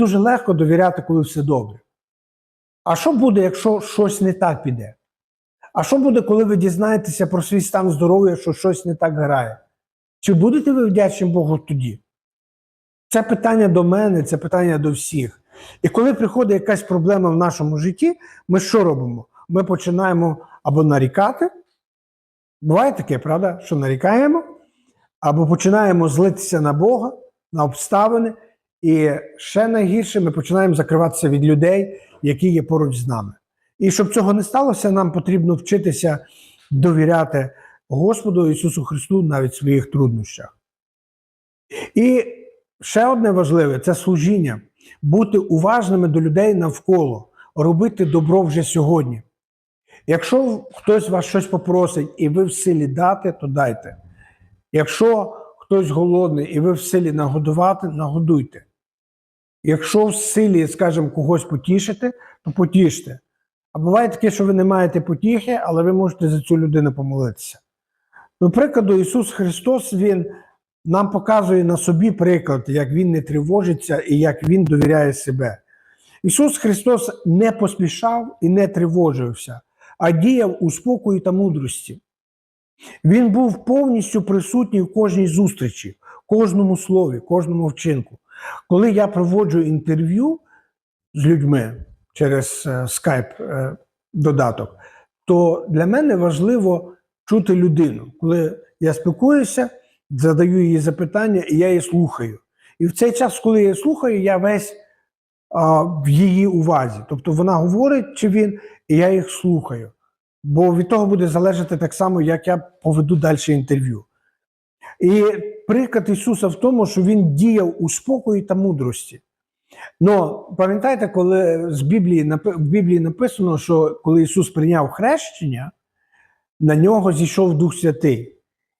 Дуже легко довіряти, коли все добре. А що буде, якщо щось не так піде? А що буде, коли ви дізнаєтеся про свій стан здоров'я, що щось не так грає? Чи будете ви вдячні Богу тоді? Це питання до мене, це питання до всіх. І коли приходить якась проблема в нашому житті, ми що робимо? Ми починаємо або нарікати. Буває таке, правда, що нарікаємо, або починаємо злитися на Бога, на обставини, і ще найгірше ми починаємо закриватися від людей, які є поруч з нами. І щоб цього не сталося, нам потрібно вчитися довіряти Господу Ісусу Христу навіть в своїх труднощах. І ще одне важливе це служіння. Бути уважними до людей навколо, робити добро вже сьогодні. Якщо хтось вас щось попросить і ви в силі дати, то дайте. Якщо хтось голодний і ви в силі нагодувати, нагодуйте. Якщо в силі, скажімо, когось потішити, то потіште. А буває таке, що ви не маєте потіхи, але ви можете за цю людину помолитися. До прикладу, Ісус Христос, Він нам показує на собі приклад, як Він не тривожиться і як Він довіряє себе. Ісус Христос не поспішав і не тривожився, а діяв у спокої та мудрості. Він був повністю присутній в кожній зустрічі, кожному слові, кожному вчинку. Коли я проводжу інтерв'ю з людьми через е, скайп е, то для мене важливо чути людину. Коли я спілкуюся, задаю їй запитання, і я її слухаю. І в цей час, коли я її слухаю, я весь а, в її увазі. Тобто вона говорить чи він, і я їх слухаю. Бо від того буде залежати так само, як я поведу далі інтерв'ю. І приклад Ісуса в тому, що Він діяв у спокої та мудрості. Ну, пам'ятаєте, коли з Біблії, в Біблії написано, що коли Ісус прийняв хрещення, на нього зійшов Дух Святий.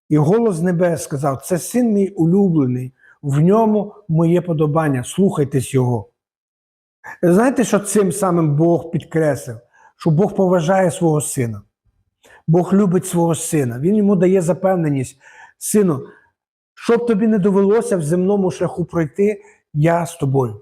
І голос небес сказав: Це син мій улюблений, в ньому моє подобання, слухайтесь його. Знаєте, що цим самим Бог підкреслив? Що Бог поважає свого сина. Бог любить свого сина. Він йому дає запевненість. Сину, щоб тобі не довелося в земному шляху пройти, я з тобою.